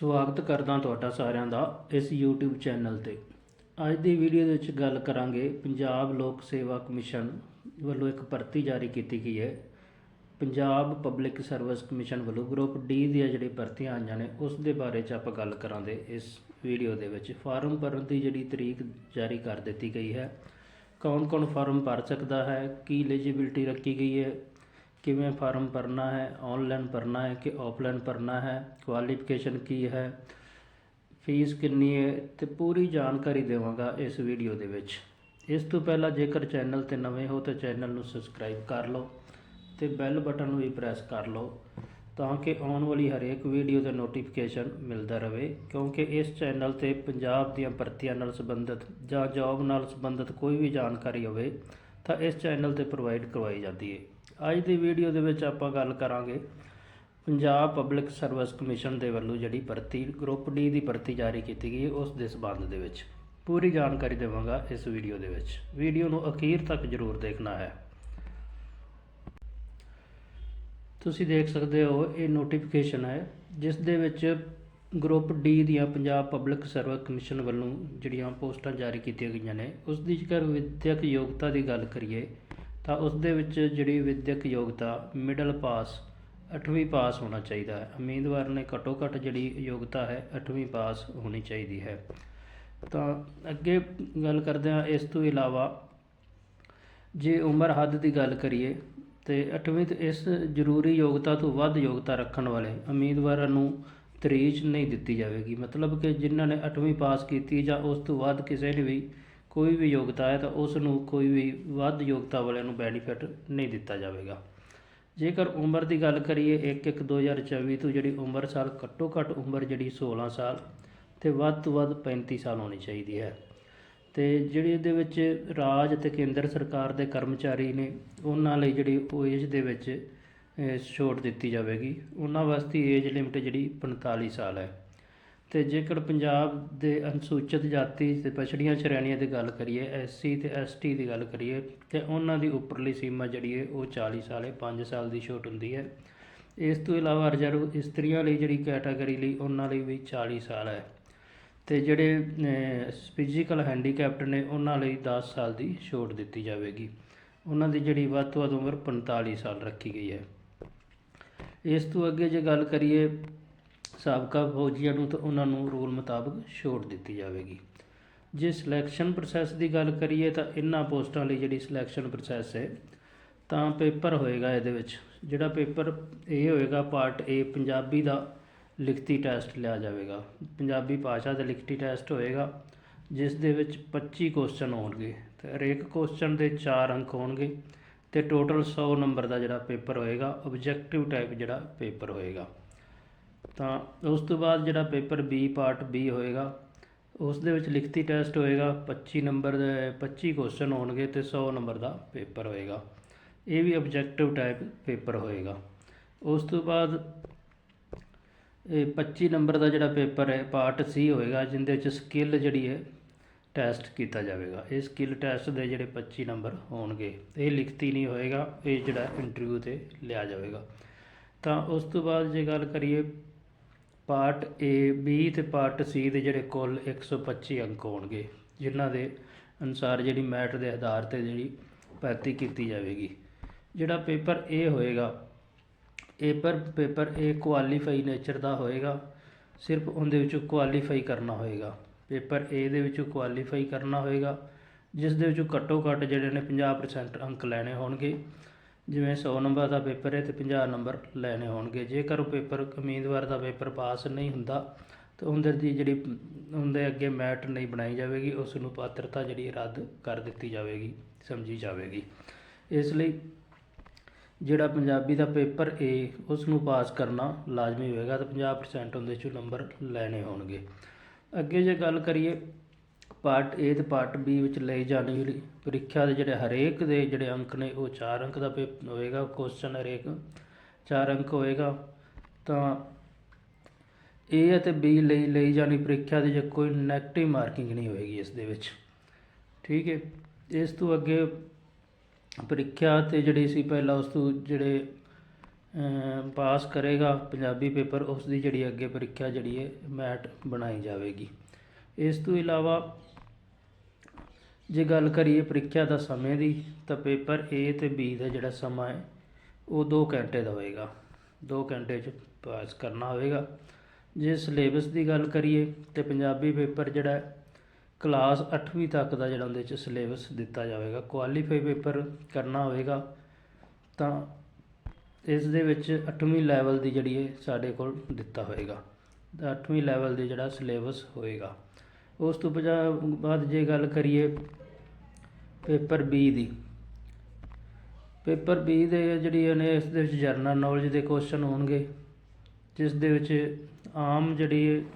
ਸਵਾਗਤ ਕਰਦਾ ਤੁਹਾਡਾ ਸਾਰਿਆਂ ਦਾ ਇਸ YouTube ਚੈਨਲ ਤੇ। ਅੱਜ ਦੀ ਵੀਡੀਓ ਦੇ ਵਿੱਚ ਗੱਲ ਕਰਾਂਗੇ ਪੰਜਾਬ ਲੋਕ ਸੇਵਾ ਕਮਿਸ਼ਨ ਵੱਲੋਂ ਇੱਕ ਭਰਤੀ ਜਾਰੀ ਕੀਤੀ ਗਈ ਹੈ। ਪੰਜਾਬ ਪਬਲਿਕ ਸਰਵਿਸ ਕਮਿਸ਼ਨ ਵੱਲੋਂ ਗਰੁੱਪ ਡੀ ਦੀਆਂ ਜਿਹੜੀ ਭਰਤੀਆਂ ਆਈਆਂ ਨੇ, ਉਸ ਦੇ ਬਾਰੇ ਚ ਆਪਾਂ ਗੱਲ ਕਰਾਂਗੇ ਇਸ ਵੀਡੀਓ ਦੇ ਵਿੱਚ। ਫਾਰਮ ਭਰਨ ਦੀ ਜਿਹੜੀ ਤਰੀਕ ਜਾਰੀ ਕਰ ਦਿੱਤੀ ਗਈ ਹੈ, ਕੌਣ-ਕੌਣ ਫਾਰਮ ਭਰ ਸਕਦਾ ਹੈ, ਕੀ ਐਲੀਜੀਬਿਲਟੀ ਰੱਖੀ ਗਈ ਹੈ ਕਿਵੇਂ ਫਾਰਮ ਭਰਨਾ ਹੈ ਆਨਲਾਈਨ ਭਰਨਾ ਹੈ ਕਿ ਆਫਲਾਈਨ ਭਰਨਾ ਹੈ ਕੁਆਲੀਫਿਕੇਸ਼ਨ ਕੀ ਹੈ ਫੀਸ ਕਿੰਨੀ ਹੈ ਤੇ ਪੂਰੀ ਜਾਣਕਾਰੀ ਦੇਵਾਂਗਾ ਇਸ ਵੀਡੀਓ ਦੇ ਵਿੱਚ। ਇਸ ਤੋਂ ਪਹਿਲਾਂ ਜੇਕਰ ਚੈਨਲ ਤੇ ਨਵੇਂ ਹੋ ਤਾਂ ਚੈਨਲ ਨੂੰ ਸਬਸਕ੍ਰਾਈਬ ਕਰ ਲਓ ਤੇ ਬੈਲ ਬਟਨ ਨੂੰ ਵੀ ਪ੍ਰੈਸ ਕਰ ਲਓ ਤਾਂ ਕਿ ਆਉਣ ਵਾਲੀ ਹਰੇਕ ਵੀਡੀਓ ਦਾ ਨੋਟੀਫਿਕੇਸ਼ਨ ਮਿਲਦਾ ਰਹੇ, ਕਿਉਂਕਿ ਇਸ ਚੈਨਲ ਤੇ ਪੰਜਾਬ ਦੀਆਂ ਭਰਤੀਆਂ ਨਾਲ ਸੰਬੰਧਿਤ ਜਾਂ ਜੌਬ ਨਾਲ ਸੰਬੰਧਿਤ ਕੋਈ ਵੀ ਜਾਣਕਾਰੀ ਹੋਵੇ ਤਾਂ ਇਸ ਚੈਨਲ ਤੇ ਪ੍ਰੋਵਾਈਡ ਕਰਵਾਈ ਜਾਂਦੀ ਹੈ ਅੱਜ ਦੀ ਵੀਡੀਓ ਦੇ ਵਿੱਚ ਆਪਾਂ ਗੱਲ ਕਰਾਂਗੇ ਪੰਜਾਬ ਪਬਲਿਕ ਸਰਵਿਸ ਕਮਿਸ਼ਨ ਦੇ ਵੱਲੋਂ ਜਿਹੜੀ ਭਰਤੀ ਗਰੁੱਪ ਡੀ ਦੀ ਭਰਤੀ ਜਾਰੀ ਕੀਤੀ ਗਈ ਉਸ ਦੇ ਸਬੰਧ ਦੇ ਵਿੱਚ। ਪੂਰੀ ਜਾਣਕਾਰੀ ਦੇਵਾਂਗਾ ਇਸ ਵੀਡੀਓ ਦੇ ਵਿੱਚ। ਵੀਡੀਓ ਨੂੰ ਅਖੀਰ ਤੱਕ ਜ਼ਰੂਰ ਦੇਖਣਾ ਹੈ। ਤੁਸੀਂ ਦੇਖ ਸਕਦੇ ਹੋ, ਇਹ ਨੋਟੀਫਿਕੇਸ਼ਨ ਹੈ, ਜਿਸ ਦੇ ਵਿੱਚ ਗਰੁੱਪ ਡੀ ਦੀਆਂ ਪੰਜਾਬ ਪਬਲਿਕ ਸਰਵਿਸ ਕਮਿਸ਼ਨ ਵੱਲੋਂ ਜਿਹੜੀਆਂ ਪੋਸਟਾਂ ਜਾਰੀ ਕੀਤੀਆਂ ਗਈਆਂ ਨੇ, ਉਸ ਦੀ ਜੇਕਰ ਵਿਦਿਅਕ ਯੋਗਤਾ ਦੀ ਗੱਲ ਕਰੀਏ, ਤਾਂ ਉਸ ਦੇ ਵਿੱਚ ਜਿਹੜੀ ਵਿਦਿਅਕ ਯੋਗਤਾ ਮਿਡਲ ਪਾਸ 8ਵੀਂ ਪਾਸ ਹੋਣਾ ਚਾਹੀਦਾ ਹੈ। ਉਮੀਦਵਾਰ ਨੇ ਘੱਟੋ ਘੱਟ ਜਿਹੜੀ ਯੋਗਤਾ ਹੈ 8ਵੀਂ ਪਾਸ ਹੋਣੀ ਚਾਹੀਦੀ ਹੈ। ਤਾਂ ਅੱਗੇ ਗੱਲ ਕਰਦੇ ਹਾਂ, ਇਸ ਤੋਂ ਇਲਾਵਾ ਜੇ ਉਮਰ ਹੱਦ ਦੀ ਗੱਲ ਕਰੀਏ, ਤੇ 8ਵੀਂ ਤੇ ਇਸ ਜ਼ਰੂਰੀ ਯੋਗਤਾ ਤੋਂ ਵੱਧ ਯੋਗਤਾ ਰੱਖਣ ਵਾਲੇ ਉਮੀਦਵਾਰਾਂ ਨੂੰ ਤਰੀਜ ਨਹੀਂ ਦਿੱਤੀ ਜਾਵੇਗੀ। ਮਤਲਬ ਕਿ ਜਿਨ੍ਹਾਂ ਨੇ 8ਵੀਂ ਪਾਸ ਕੀਤੀ ਜਾਂ ਉਸ ਤੋਂ ਬਾਅਦ ਕਿਸੇ ਨੇ ਵੀ ਕੋਈ ਵੀ ਯੋਗਤਾ ਹੈ ਤਾਂ ਉਸ ਨੂੰ ਕੋਈ ਵੀ ਵੱਧ ਯੋਗਤਾ ਵਾਲਿਆਂ ਨੂੰ ਬੈਨੀਫਿਟ ਨਹੀਂ ਦਿੱਤਾ ਜਾਵੇਗਾ। ਜੇਕਰ ਉਮਰ ਦੀ ਗੱਲ ਕਰੀਏ 1/1/2024 ਤੋਂ ਜਿਹੜੀ ਉਮਰ ਸਾਲ ਘੱਟੋ ਘੱਟ ਉਮਰ ਜਿਹੜੀ 16 ਸਾਲ ਤੇ ਵੱਧ ਤੋਂ ਵੱਧ 35 ਸਾਲ ਹੋਣੀ ਚਾਹੀਦੀ ਹੈ। ਤੇ ਜਿਹੜੀ ਇਹਦੇ ਵਿੱਚ ਰਾਜ ਤੇ ਕੇਂਦਰ ਸਰਕਾਰ ਦੇ ਕਰਮਚਾਰੀ ਨੇ, ਉਹਨਾਂ ਲਈ ਜਿਹੜੀ ਉਹ ਏਜ ਦੇ ਵਿੱਚ ਛੋਟ ਦਿੱਤੀ ਜਾਵੇਗੀ। ਉਹਨਾਂ ਵਾਸਤੇ ਏਜ ਲਿਮਟ ਜਿਹੜੀ 45 ਸਾਲ ਹੈ। ਤੇ ਜੇਕਰ ਪੰਜਾਬ ਦੇ ਅਨੁਸੂਚਿਤ ਜਾਤੀ ਤੇ ਪਛੜੀਆਂ ਸ਼੍ਰੇਣੀਆਂ ਦੀ ਗੱਲ ਕਰੀਏ ਐਸਸੀ ਤੇ ਐਸਟੀ ਦੀ ਗੱਲ ਕਰੀਏ, ਤੇ ਉਹਨਾਂ ਦੀ ਉੱਪਰਲੀ ਸੀਮਾ ਜਿਹੜੀ ਹੈ, ਉਹ 40 ਸਾਲ ਹੈ 5 ਸਾਲ ਦੀ ਛੋਟ ਹੁੰਦੀ ਹੈ। ਇਸ ਤੋਂ ਇਲਾਵਾ ਰਿਜ਼ਰਵ ਇਸਤਰੀਆਂ ਲਈ ਜਿਹੜੀ ਕੈਟਾਗਰੀ ਲਈ ਉਹਨਾਂ ਲਈ ਵੀ 40 ਸਾਲ ਹੈ। ਤੇ ਜਿਹੜੇ ਫਿਜ਼ੀਕਲ ਹੈਂਡੀਕੈਪਟ ਨੇ, ਉਹਨਾਂ ਲਈ 10 ਸਾਲ ਦੀ ਛੋਟ ਦਿੱਤੀ ਜਾਵੇਗੀ। ਉਹਨਾਂ ਦੀ ਜਿਹੜੀ ਵੱਧ ਤੋਂ ਵੱਧ ਉਮਰ 45 ਸਾਲ ਰੱਖੀ ਗਈ ਹੈ। ਇਸ ਤੋਂ ਅੱਗੇ ਜੇ ਗੱਲ ਕਰੀਏ ਸਾਬਕਾ ਫੌਜੀਆਂ ਨੂੰ ਤਾਂ ਉਹਨਾਂ ਨੂੰ ਰੂਲ ਮੁਤਾਬਕ ਛੋਟ ਦਿੱਤੀ ਜਾਵੇਗੀ। ਜੇ ਸਿਲੈਕਸ਼ਨ ਪ੍ਰੋਸੈਸ ਦੀ ਗੱਲ ਕਰੀਏ ਤਾਂ ਇਹਨਾਂ ਪੋਸਟਾਂ ਲਈ ਜਿਹੜੀ ਸਿਲੈਕਸ਼ਨ ਪ੍ਰੋਸੈਸ ਹੈ, ਤਾਂ ਪੇਪਰ ਹੋਏਗਾ ਇਹਦੇ ਵਿੱਚ। ਜਿਹੜਾ ਪੇਪਰ ਇਹ ਹੋਏਗਾ ਪਾਰਟ A, ਪੰਜਾਬੀ ਦਾ ਲਿਖਤੀ ਟੈਸਟ ਲਿਆ ਜਾਵੇਗਾ। ਪੰਜਾਬੀ ਭਾਸ਼ਾ ਦਾ ਲਿਖਤੀ ਟੈਸਟ ਹੋਏਗਾ, ਜਿਸ ਦੇ ਵਿੱਚ 25 ਕੁਐਸਚਨ ਹੋਣਗੇ। ਤੇ ਹਰੇਕ ਕੁਐਸਚਨ ਦੇ 4 ਅੰਕ ਹੋਣਗੇ। ਤੇ ਟੋਟਲ 100 ਨੰਬਰ ਦਾ ਜਿਹੜਾ ਪੇਪਰ ਹੋਏਗਾ ਆਬਜੈਕਟਿਵ ਟਾਈਪ ਜਿਹੜਾ ਪੇਪਰ ਹੋਏਗਾ। ਤਾਂ ਉਸ ਤੋਂ ਬਾਅਦ ਜਿਹੜਾ ਪੇਪਰ ਬੀ ਪਾਰਟ ਬੀ ਹੋਏਗਾ, ਉਸ ਦੇ ਵਿੱਚ ਲਿਖਤੀ ਟੈਸਟ ਹੋਏਗਾ 25 ਨੰਬਰ ਦੇ 25 ਕੁਐਸਚਨ ਹੋਣਗੇ ਤੇ 100 ਨੰਬਰ ਦਾ ਪੇਪਰ ਹੋਏਗਾ। ਇਹ ਵੀ ਆਬਜੈਕਟਿਵ ਟਾਈਪ ਪੇਪਰ ਹੋਏਗਾ। ਉਸ ਤੋਂ ਬਾਅਦ ਇਹ 25 ਨੰਬਰ ਦਾ ਜਿਹੜਾ ਪੇਪਰ ਹੈ ਪਾਰਟ ਸੀ ਹੋਏਗਾ, ਜਿੰਦੇ ਵਿੱਚ ਸਕਿੱਲ ਜਿਹੜੀ ਹੈ ਟੈਸਟ ਕੀਤਾ ਜਾਵੇਗਾ। ਇਹ ਸਕਿੱਲ ਟੈਸਟ ਦੇ ਜਿਹੜੇ 25 ਨੰਬਰ ਹੋਣਗੇ, ਇਹ ਲਿਖਤੀ ਨਹੀਂ ਹੋਏਗਾ, ਇਹ ਜਿਹੜਾ ਇੰਟਰਵਿਊ ਤੇ ਲਿਆ ਜਾਵੇਗਾ। ਤਾਂ ਉਸ ਤੋਂ ਬਾਅਦ ਜੇ ਗੱਲ ਕਰੀਏ ਪਾਰਟ A, B ਤੇ ਪਾਰਟ C ਦੇ ਜਿਹੜੇ ਕੁੱਲ 125 ਅੰਕ ਹੋਣਗੇ, ਜਿਨ੍ਹਾਂ ਦੇ ਅਨੁਸਾਰ ਜਿਹੜੀ ਮੈਟ ਦੇ ਆਧਾਰ ਤੇ ਜਿਹੜੀ ਭਰਤੀ ਕੀਤੀ ਜਾਵੇਗੀ। ਜਿਹੜਾ ਪੇਪਰ A ਹੋਏਗਾ ਇਹ ਪਰ ਪੇਪਰ ਇਹ ਕੁਆਲੀਫਾਈ ਨੇਚਰ ਦਾ ਹੋਏਗਾ, ਸਿਰਫ ਉਹਦੇ ਵਿੱਚੋਂ ਕੁਆਲੀਫਾਈ ਕਰਨਾ ਹੋਏਗਾ। ਪੇਪਰ ਏ ਦੇ ਵਿੱਚੋਂ ਕੁਆਲੀਫਾਈ ਕਰਨਾ ਹੋਏਗਾ, ਜਿਸ ਦੇ ਵਿੱਚੋਂ ਘੱਟੋ ਘੱਟ ਜਿਹੜੇ ਨੇ 50% ਅੰਕ ਲੈਣੇ ਹੋਣਗੇ। ਜਿਵੇਂ 100 ਨੰਬਰ ਦਾ ਪੇਪਰ ਹੈ ਤੇ 50 ਨੰਬਰ ਲੈਣੇ ਹੋਣਗੇ। ਜੇਕਰ ਉਹ ਪੇਪਰ ਉਮੀਦਵਾਰ ਦਾ ਪੇਪਰ ਪਾਸ ਨਹੀਂ ਹੁੰਦਾ, ਤਾਂ ਉਹਦੇ ਦੀ ਜਿਹੜੀ, ਉਹਦੇ ਅੱਗੇ ਮੈਟ ਨਹੀਂ ਬਣਾਈ ਜਾਵੇਗੀ, ਉਸ ਨੂੰ ਪਾਤਰਤਾ ਜਿਹੜੀ ਰੱਦ ਕਰ ਦਿੱਤੀ ਜਾਵੇਗੀ, ਸਮਝੀ ਜਾਵੇਗੀ। ਇਸ ਲਈ ਜਿਹੜਾ ਪੰਜਾਬੀ ਦਾ ਪੇਪਰ ਏ ਉਸ ਨੂੰ ਪਾਸ ਕਰਨਾ ਲਾਜ਼ਮੀ ਹੋਏਗਾ, ਤਾਂ 50% ਉਹਦੇ ਚੋਂ ਨੰਬਰ ਲੈਣੇ ਹੋਣਗੇ। ਅੱਗੇ ਜੇ ਗੱਲ ਕਰੀਏ ਪਾਰਟ A ਤੇ ਪਾਰਟ B ਵਿੱਚ ਲਈ ਜਾਣੀ ਵਾਲੀ ਪ੍ਰੀਖਿਆ ਦੇ ਜਿਹੜੇ ਹਰੇਕ ਦੇ ਜਿਹੜੇ ਅੰਕ ਨੇ, ਉਹ 4 ਅੰਕ ਦਾ ਪੇਪਰ ਹੋਏਗਾ ਕੁਐਸਚਨ ਹਰੇਕ 4 ਅੰਕ ਹੋਏਗਾ, ਤਾਂ A ਅਤੇ B ਲਈ ਲਈ ਜਾਣੀ ਪ੍ਰੀਖਿਆ ਦੇ ਜੇ ਕੋਈ ਨੈਗੇਟਿਵ ਮਾਰਕਿੰਗ ਨਹੀਂ ਹੋਏਗੀ ਇਸ ਦੇ ਵਿੱਚ। ਠੀਕ ਹੈ। ਇਸ ਤੋਂ ਅੱਗੇ ਪ੍ਰੀਖਿਆ ਤੇ ਜਿਹੜੀ ਸੀ ਪਹਿਲਾਂ ਉਸ ਤੋਂ ਜਿਹੜੇ ਪਾਸ ਕਰੇਗਾ ਪੰਜਾਬੀ ਪੇਪਰ ਉਸ ਦੀ ਜਿਹੜੀ ਅੱਗੇ ਪ੍ਰੀਖਿਆ ਜਿਹੜੀ ਹੈ, ਮੈਟ ਬਣਾਈ ਜਾਵੇਗੀ। ਇਸ ਤੋਂ ਇਲਾਵਾ ਜੇ ਗੱਲ ਕਰੀਏ ਪ੍ਰੀਖਿਆ ਦਾ ਸਮੇਂ ਦੀ, ਤਾਂ ਪੇਪਰ A ਤੇ B ਦਾ ਜਿਹੜਾ ਸਮਾਂ ਹੈ, ਉਹ 2 ਘੰਟੇ ਦਾ ਹੋਏਗਾ। 2 ਘੰਟੇ ਚ ਪਾਸ ਕਰਨਾ ਹੋਵੇਗਾ। ਜੇ ਸਿਲੇਬਸ ਦੀ ਗੱਲ ਕਰੀਏ, ਤੇ ਪੰਜਾਬੀ ਪੇਪਰ ਜਿਹੜਾ ਕਲਾਸ 8ਵੀਂ ਤੱਕ ਦਾ ਜਿਹੜਾ ਉਹਦੇ ਚ ਸਿਲੇਬਸ ਦਿੱਤਾ ਜਾਵੇਗਾ। ਕੁਆਲੀਫਾਈ ਪੇਪਰ ਕਰਨਾ ਹੋਵੇਗਾ, ਤਾਂ ਇਸ ਦੇ ਵਿੱਚ 8ਵੀਂ ਲੈਵਲ ਦੀ ਜਿਹੜੀ ਹੈ ਸਾਡੇ ਕੋਲ ਦਿੱਤਾ ਹੋਏਗਾ। ਤਾਂ 8ਵੀਂ ਲੈਵਲ ਦੇ ਜਿਹੜਾ ਸਿਲੇਬਸ ਹੋਏਗਾ। ਉਸ ਤੋਂ ਬਜਾ- ਬਾਅਦ ਜੇ ਗੱਲ ਕਰੀਏ ਪੇਪਰ ਬੀ ਦੀ। ਪੇਪਰ ਬੀ ਦੇ ਜਿਹੜੀ ਨੇ ਇਸ ਦੇ ਵਿੱਚ ਜਰਨਲ ਨੌਲੇਜ ਦੇ ਕੁਐਸਚਨ ਹੋਣਗੇ, ਜਿਸ ਦੇ ਵਿੱਚ ਆਮ ਜਿਹੜੀ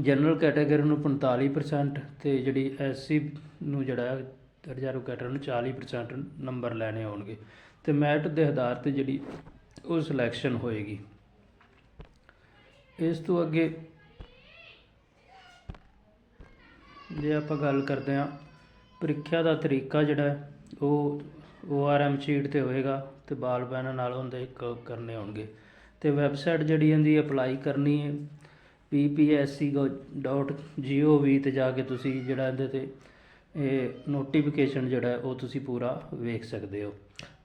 ਜਨਰਲ ਕੈਟਾਗਰੀ ਨੂੰ 45% ਤੇ ਜਿਹੜੀ ਐਸਸੀ ਨੂੰ ਜਿਹੜਾ ਹੈ ਰਿਜ਼ਰਵ ਕੈਟਾਗਰੀ ਨੂੰ 40% ਨੰਬਰ ਲੈਣੇ ਹੋਣਗੇ। ਤੇ ਮੈਰਿਟ ਦੇ ਆਧਾਰ ਤੇ ਜਿਹੜੀ ਉਹ ਸਿਲੈਕਸ਼ਨ ਹੋਏਗੀ। ਇਸ ਤੋਂ ਅੱਗੇ ਜੇ ਆਪਾਂ ਗੱਲ ਕਰਦੇ ਹਾਂ, ਪ੍ਰੀਖਿਆ ਦਾ ਤਰੀਕਾ ਜਿਹੜਾ ਹੈ, ਉਹ ORM ਸ਼ੀਟ ਤੇ ਹੋਏਗਾ ਤੇ ਬਾਲ ਪੈਨ ਨਾਲ ਉਹਦੇ ਇੱਕ ਕਰਨੇ ਹੋਣਗੇ। ਤੇ ਵੈਬਸਾਈਟ ਜਿਹੜੀ ਇਹਦੀ ਅਪਲਾਈ ਕਰਨੀ ਹੈ ppsc.gov ਤੇ ਜਾ ਕੇ ਤੁਸੀਂ ਜਿਹੜਾ ਇਹਦੇ ਤੇ ਇਹ ਨੋਟੀਫਿਕੇਸ਼ਨ ਜਿਹੜਾ ਉਹ ਤੁਸੀਂ ਪੂਰਾ ਵੇਖ ਸਕਦੇ ਹੋ।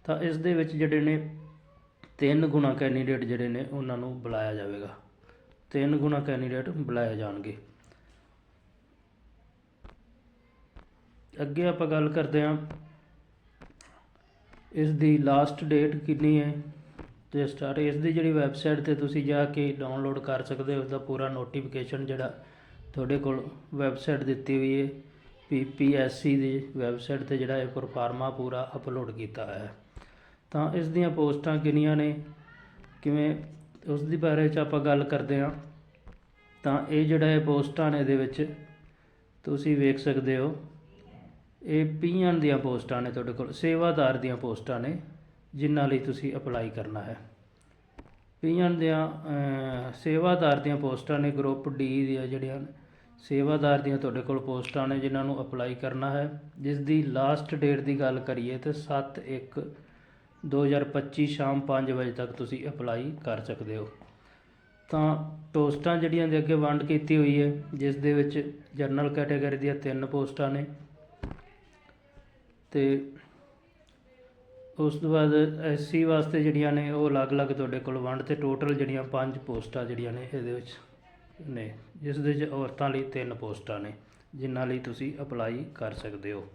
ਤਾਂ ਇਸ ਦੇ ਵਿੱਚ ਜਿਹੜੇ ਨੇ ਤਿੰਨ ਗੁਣਾ ਕੈਂਡੀਡੇਟ ਜਿਹੜੇ ਨੇ ਉਹਨਾਂ ਨੂੰ ਬੁਲਾਇਆ ਜਾਵੇਗਾ। ਤਿੰਨ ਗੁਣਾ ਕੈਂਡੀਡੇਟ ਬੁਲਾਏ ਜਾਣਗੇ। ਅੱਗੇ ਆਪਾਂ ਗੱਲ ਕਰਦੇ ਹਾਂ। ਇਸ ਦੀ ਲਾਸਟ ਡੇਟ ਕਿੰਨੀ ਹੈ? ਤੇ ਸਟਾਰਟ ਇਸ ਦੀ ਜਿਹੜੀ ਵੈਬਸਾਈਟ ਤੇ ਤੁਸੀਂ ਜਾ ਕੇ ਡਾਊਨਲੋਡ ਕਰ ਸਕਦੇ ਹੋ ਉਸ ਦਾ ਪੂਰਾ ਨੋਟੀਫਿਕੇਸ਼ਨ ਜਿਹੜਾ ਤੁਹਾਡੇ ਕੋਲ ਵੈਬਸਾਈਟ ਦਿੱਤੀ ਹੋਈ ਹੈ। ਪੀਪੀਐਸਸੀ ਦੀ ਵੈਬਸਾਈਟ ਤੇ ਜਿਹੜਾ ਇਹ ਪਰਫਾਰਮਾ ਪੂਰਾ ਅਪਲੋਡ ਕੀਤਾ ਹੈ। ਤਾਂ ਇਸ ਦੀਆਂ ਪੋਸਟਾਂ ਕਿੰਨੀਆਂ ਨੇ, ਕਿਵੇਂ ਉਸ ਦੀ ਬਾਰੇ ਚ ਆਪਾਂ ਗੱਲ ਕਰਦੇ ਹਾਂ। ਤਾਂ ਇਹ ਜਿਹੜਾ ਇਹ ਪੋਸਟਾਂ ਨੇ ਇਹਦੇ ਵਿੱਚ, ਤੁਸੀਂ ਵੇਖ ਸਕਦੇ ਹੋ, ਇਹ ਪੀਐਨ ਦੀਆਂ ਪੋਸਟਾਂ ਨੇ ਤੁਹਾਡੇ ਕੋਲ, ਸੇਵਾਦਾਰ ਦੀਆਂ ਪੋਸਟਾਂ ਨੇ, ਜਿਨ੍ਹਾਂ ਲਈ ਤੁਸੀਂ ਅਪਲਾਈ ਕਰਨਾ ਹੈ। ਪੀਐਨ ਦੀਆਂ ਸੇਵਾਦਾਰ ਦੀਆਂ ਪੋਸਟਾਂ ਨੇ, ਗਰੁੱਪ ਡੀ ਦੀਆਂ ਜਿਹੜੀਆਂ ਸੇਵਾਦਾਰ ਦੀਆਂ ਤੁਹਾਡੇ ਕੋਲ ਪੋਸਟਾਂ ਨੇ, ਜਿਨ੍ਹਾਂ ਨੂੰ ਅਪਲਾਈ ਕਰਨਾ ਹੈ। ਜਿਸ ਦੀ ਲਾਸਟ ਡੇਟ ਦੀ ਗੱਲ ਕਰੀਏ ਤੇ 7 1 2025 ਸ਼ਾਮ ਪੰਜ ਵਜੇ ਤੱਕ ਤੁਸੀਂ ਅਪਲਾਈ ਕਰ ਸਕਦੇ ਹੋ। ਤਾਂ ਪੋਸਟਾਂ ਜਿਹੜੀਆਂ ਦੇ ਅੱਗੇ ਵੰਡ ਕੀਤੀ ਹੋਈ ਹੈ, ਜਿਸ ਦੇ ਵਿੱਚ ਜਨਰਲ ਕੈਟਾਗਰੀ ਦੀਆਂ ਤਿੰਨ ਪੋਸਟਾਂ ਨੇ। ਤੇ ਉਸ ਤੋਂ ਬਾਅਦ ਐਸਸੀ ਵਾਸਤੇ ਜਿਹੜੀਆਂ ਨੇ, ਉਹ ਅਲੱਗ-ਅਲੱਗ ਤੁਹਾਡੇ ਕੋਲ ਵੰਡ ਤੇ ਟੋਟਲ ਜਿਹੜੀਆਂ ਪੰਜ ਪੋਸਟਾਂ ਜਿਹੜੀਆਂ ਨੇ, ਇਹਦੇ ਵਿੱਚ ਨੇ, ਜਿਸ ਦੇ ਵਿੱਚ ਔਰਤਾਂ ਲਈ ਤਿੰਨ ਪੋਸਟਾਂ ਨੇ, ਜਿਨ੍ਹਾਂ ਲਈ ਤੁਸੀਂ ਅਪਲਾਈ ਕਰ ਸਕਦੇ ਹੋ।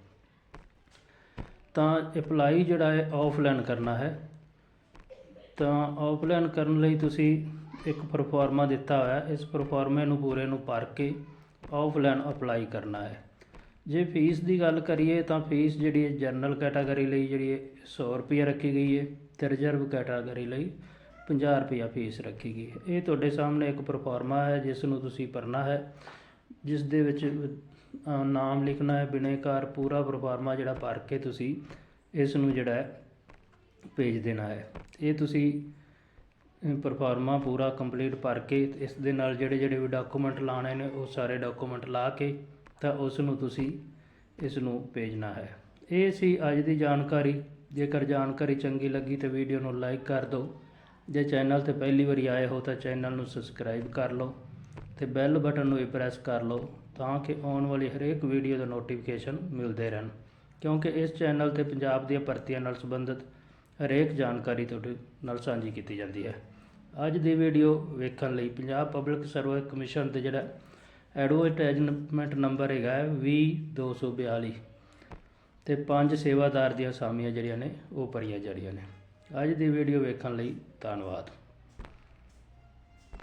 ਤਾਂ ਅਪਲਾਈ ਜਿਹੜਾ ਹੈ ਆਫਲਾਈਨ ਕਰਨਾ ਹੈ। ਤਾਂ ਆਫਲਾਈਨ ਕਰਨ ਲਈ ਤੁਸੀਂ ਇੱਕ ਪ੍ਰੋਫਾਰਮਾ ਦਿੱਤਾ ਹੋਇਆ, ਇਸ ਪ੍ਰੋਫਾਰਮੇ ਨੂੰ ਪੂਰੇ ਨੂੰ ਭਰ ਕੇ ਆਫਲਾਈਨ ਅਪਲਾਈ ਕਰਨਾ ਹੈ। ਜੇ ਫੀਸ ਦੀ ਗੱਲ ਕਰੀਏ ਤਾਂ ਫੀਸ ਜਿਹੜੀ ਹੈ ਜਨਰਲ ਕੈਟਾਗਰੀ ਲਈ ਜਿਹੜੀ ਹੈ 100 ਰੁਪਏ ਰੱਖੀ ਗਈ ਹੈ ਤੇ ਰਿਜ਼ਰਵ ਕੈਟਾਗਰੀ ਲਈ 50 ਰੁਪਏ ਫੀਸ ਰੱਖੀ ਗਈ ਹੈ। ਇਹ ਤੁਹਾਡੇ ਸਾਹਮਣੇ ਇੱਕ ਪ੍ਰੋਫਾਰਮਾ ਹੈ, ਜਿਸ ਨੂੰ ਤੁਸੀਂ ਭਰਨਾ ਹੈ, ਜਿਸ ਦੇ ਵਿੱਚ ਨਾਮ ਲਿਖਣਾ ਹੈ ਬਿਨੇਕਾਰ ਪੂਰਾ ਪ੍ਰੋਫਾਰਮਾ ਜਿਹੜਾ ਭਰ ਕੇ ਤੁਸੀਂ ਇਸ ਨੂੰ ਜਿਹੜਾ ਹੈ, ਭੇਜ ਦੇਣਾ ਹੈ। ਇਹ ਤੁਸੀਂ ਪਰਫਾਰਮਾ ਪੂਰਾ ਕੰਪਲੀਟ ਭਰ ਕੇ ਇਸ ਦੇ ਨਾਲ ਜਿਹੜੇ ਜਿਹੜੇ ਵੀ ਡਾਕੂਮੈਂਟ ਲਾਣੇ ਨੇ, ਉਹ ਸਾਰੇ ਡਾਕੂਮੈਂਟ ਲਾ ਕੇ ਤਾਂ ਉਸ ਨੂੰ ਤੁਸੀਂ ਇਸ ਨੂੰ ਭੇਜਣਾ ਹੈ। ਇਹ ਸੀ ਅੱਜ ਦੀ ਜਾਣਕਾਰੀ। ਜੇਕਰ ਜਾਣਕਾਰੀ ਚੰਗੀ ਲੱਗੀ ਤਾਂ ਵੀਡੀਓ ਨੂੰ ਲਾਈਕ ਕਰ ਦਿਓ। ਜੇ ਚੈਨਲ ਤੇ ਪਹਿਲੀ ਵਾਰੀ ਆਏ ਹੋ ਤਾਂ ਚੈਨਲ ਨੂੰ ਸਬਸਕ੍ਰਾਈਬ ਕਰ ਲਓ ਤੇ ਬੈਲ ਬਟਨ ਨੂੰ ਵੀ ਪ੍ਰੈਸ ਕਰ ਲਓ। ਤਾਂ ਕਿ ਆਉਣ ਵਾਲੀ ਹਰੇਕ ਵੀਡੀਓ ਦਾ ਨੋਟੀਫਿਕੇਸ਼ਨ ਮਿਲਦੇ ਰਹਿਣ। ਕਿਉਂਕਿ ਇਸ ਚੈਨਲ ਤੇ ਪੰਜਾਬ ਦੀਆਂ ਭਰਤੀਆਂ ਨਾਲ ਸੰਬੰਧਿਤ ਹਰੇਕ ਜਾਣਕਾਰੀ ਤੁਹਾਡੇ ਨਾਲ ਸਾਂਝੀ ਕੀਤੀ ਜਾਂਦੀ ਹੈ। ਅੱਜ ਦੀ ਵੀਡੀਓ ਵੇਖਣ ਲਈ ਪੰਜਾਬ ਪਬਲਿਕ ਸਰਵਿਸ ਕਮਿਸ਼ਨ ਦੇ ਜਿਹੜਾ ਐਡਵਰਟਾਈਜ਼ਮੈਂਟ ਨੰਬਰ ਹੈਗਾ ਹੈ 20242 ਤੇ ਪੰਜ ਸੇਵਾਦਾਰ ਦੀਆਂ ਅਸਾਮੀਆਂ ਜਿਹੜੀਆਂ ਨੇ ਉਹ ਭਰੀਆਂ ਜਾ ਰਹੀਆਂ ਨੇ। ਅੱਜ ਦੀ ਵੀਡੀਓ ਵੇਖਣ ਲਈ ਧੰਨਵਾਦ।